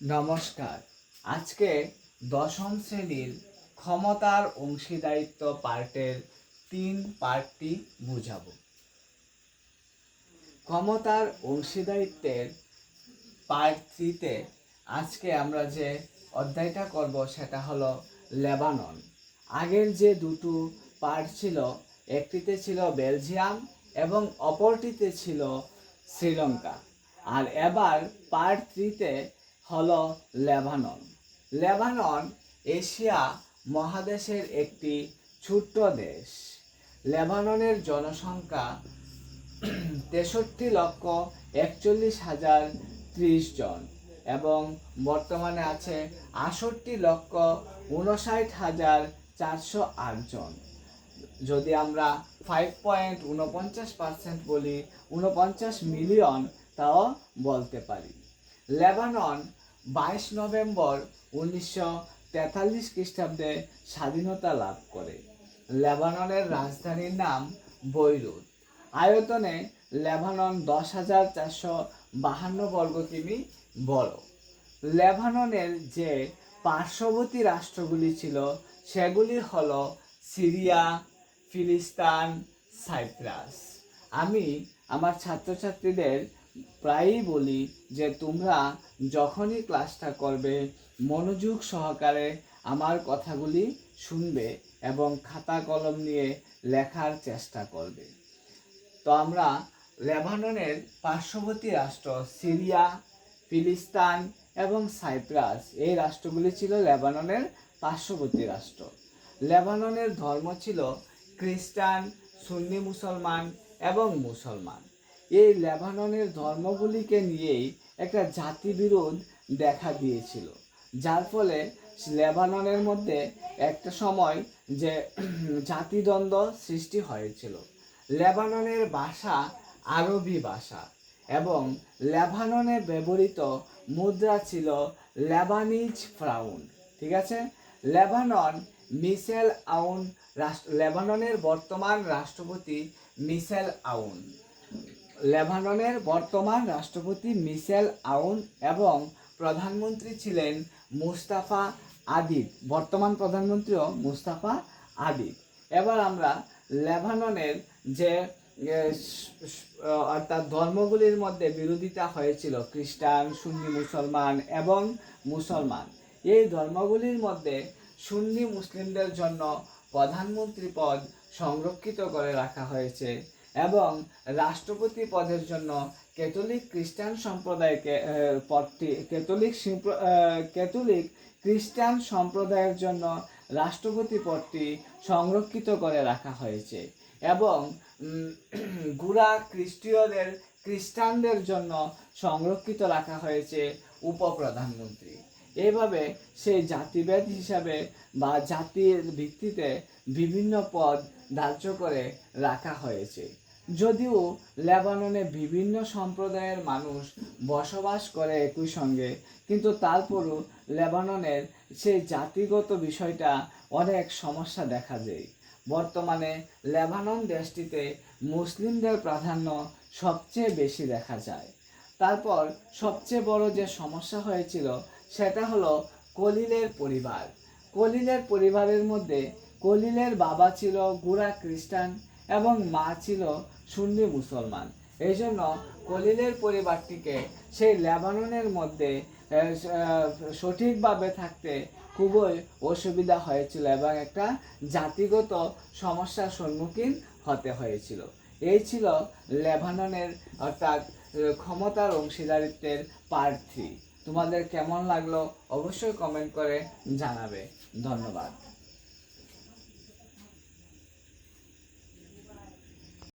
নমস্কার। আজকে দশম শ্রেণির ক্ষমতার অংশীদারিত্ব পার্টের তিন পার্টটি বুঝাবো। ক্ষমতার অংশীদারিত্বের পার্ট থ্রিতে আজকে আমরা যে অধ্যায়টা করব সেটা হলো লেবানন। আগের যে দুটো পার্ট ছিল, একটিতে ছিল বেলজিয়াম এবং অপরটিতে ছিল শ্রীলঙ্কা। আর এবার পার্ট থ্রিতে হলো লেবানন। লেবানন এশিয়া মহাদেশের একটি ছোট্ট দেশ। লেবাননের জনসংখ্যা তেষট্টি লক্ষ একচল্লিশ হাজার ত্রিশ জন এবং বর্তমানে আছে আষট্টি লক্ষ উনষাট হাজার চারশো আট জন। যদি আমরা ফাইভ পয়েন্ট উনপঞ্চাশ পার্সেন্ট বলি উনপঞ্চাশ মিলিয়ন তাও বলতে পারি। লেবানন বাইশ নভেম্বর উনিশশো তেতাল্লিশ খ্রিস্টাব্দে স্বাধীনতা লাভ করে। লেবাননের রাজধানীর নাম বৈরুত। আয়তনে লেবানন দশ হাজার চারশো বাহান্ন বর্গ কিমি বড়। লেবাননের যে পার্শ্ববর্তী রাষ্ট্রগুলি ছিল, সেগুলি হল সিরিয়া, ফিলিস্তান, সাইপ্রাস। আমি আমার ছাত্রছাত্রীদের প্রায়ই বলি যে তোমরা যখনই ক্লাসটা করবে, মনোযোগ সহকারে আমার কথাগুলি শুনবে এবং খাতা কলম নিয়ে লেখার চেষ্টা করবে। তো আমরা লেবাননের পার্শ্ববর্তী রাষ্ট্র সিরিয়া, ফিলিস্তান এবং সাইপ্রাস, এই রাষ্ট্রগুলি ছিল লেবাননের পার্শ্ববর্তী রাষ্ট্র। লেবাননের ধর্ম ছিল খ্রিস্টান, সুন্নি মুসলমান এবং মুসলমান। এই লেবাননের ধর্মগুলিকে নিয়েই একটা জাতিবিরোধ দেখা দিয়েছিল। যার ফলে লেবাননের মধ্যে একটা সময় যে জাতিদ্বন্দ্ব সৃষ্টি হয়েছিল। লেবাননের ভাষা আরবি ভাষা এবং লেবাননে ব্যবহৃত মুদ্রা ছিল লেবানিজ ফ্রাউন, ঠিক আছে? লেবানন মিসেল আউন রাষ্ট্র, লেবাননের বর্তমান রাষ্ট্রপতি মিসেল আউন। লেবাননের বর্তমান রাষ্ট্রপতি মিসেল আউন এবং প্রধানমন্ত্রী ছিলেন মুস্তাফা আদিব, বর্তমান প্রধানমন্ত্রীও মুস্তাফা আদিব। এবার আমরা লেবাননের যে অর্থাৎ ধর্মগুলির মধ্যে বিরোধিতা হয়েছিল, খ্রিস্টান, সুন্নি মুসলমান এবং মুসলমান। এই ধর্মগুলির মধ্যে সুন্নি মুসলিমদের জন্য প্রধানমন্ত্রী পদ সংরক্ষিত করে রাখা হয়েছে। এবং রাষ্ট্রপতি পদের জন্য ক্যাথলিক খ্রিস্টান সম্প্রদায়কে পদটি, ক্যাথলিক ক্যাথলিক খ্রিস্টান সম্প্রদায়ের জন্য রাষ্ট্রপতি পদটি সংরক্ষিত করে রাখা হয়েছে এবং গুড়া খ্রিস্টীয়দের, খ্রিস্টানদের জন্য সংরক্ষিত রাখা হয়েছে উপপ্রধানমন্ত্রী। এইভাবে সেই জাতিভেদ হিসাবে বা জাতির ভিত্তিতে বিভিন্ন পদ ধার্য করে রাখা হয়েছে। যদিও লেবাননে বিভিন্ন সম্প্রদায়ের মানুষ বসবাস করে একই সঙ্গে, কিন্তু তারপরও লেবাননের সেই জাতিগত বিষয়টা অনেক সমস্যা দেখা যায় বর্তমানে লেবানন দেশটিতে মুসলিমদের প্রাধান্য সবচেয়ে বেশি দেখা যায়। তারপর সবচেয়ে বড় যে সমস্যা হয়েছিল সেটা হলো কলিলের পরিবার। কলিলের পরিবারের মধ্যে কলিলের বাবা ছিল গুড়া খ্রিস্টান এবং মা ছিল সুন্নি মুসলমান। এই জন্য কলিলের পরিবারটিকে সেই লেবাননের মধ্যে সঠিকভাবে থাকতে খুবই অসুবিধা হয়েছিল এবং একটা জাতিগত সমস্যার সম্মুখীন হতে হয়েছিল। এই ছিল লেবাননের অর্থাৎ ক্ষমতার অংশীদারিত্বের পার্ট থ্রি তোমাদের কেমন লাগল অবশ্যই কমেন্ট করে জানাবে। ধন্যবাদ।